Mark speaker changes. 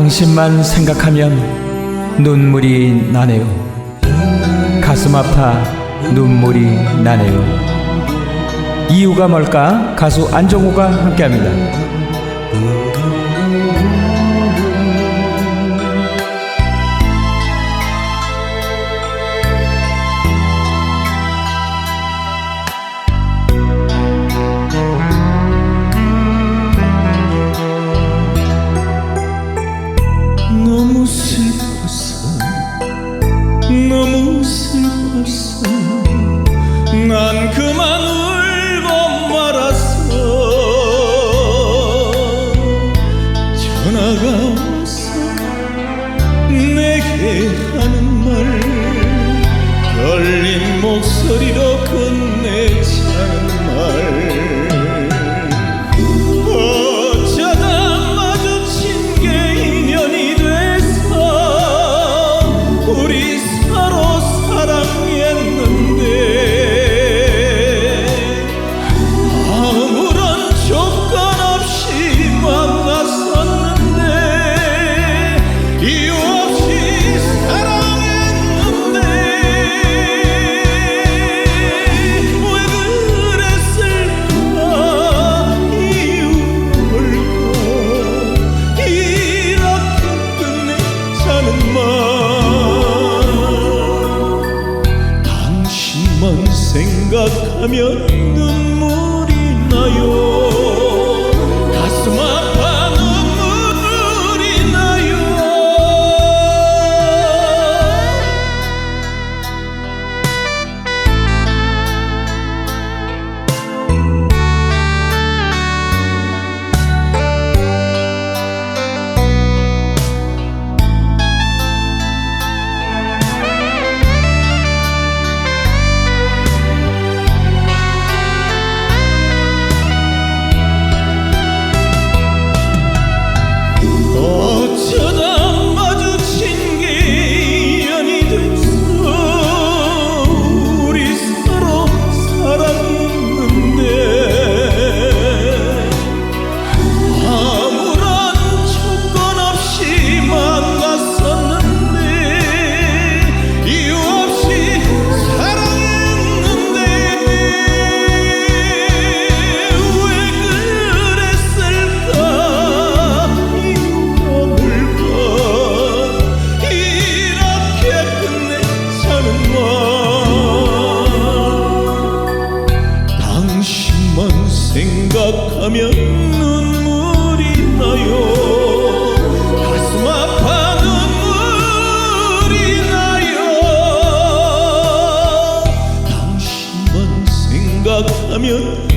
Speaker 1: 당신만 생각하면 눈물이 나네요. 가슴 아파 눈물이 나네요. 이유가 뭘까? 가수 안정우가 함께합니다.
Speaker 2: 슬퍼서 난 그만 울고 말았어. 전화가 와서 내게 하는 말. 떨린 목소리로 끝내자는 말. 우리 생각하면 눈물이 나요 하면 눈물이 나요. 가슴 아파 눈물이 나요. 당신만 생각하면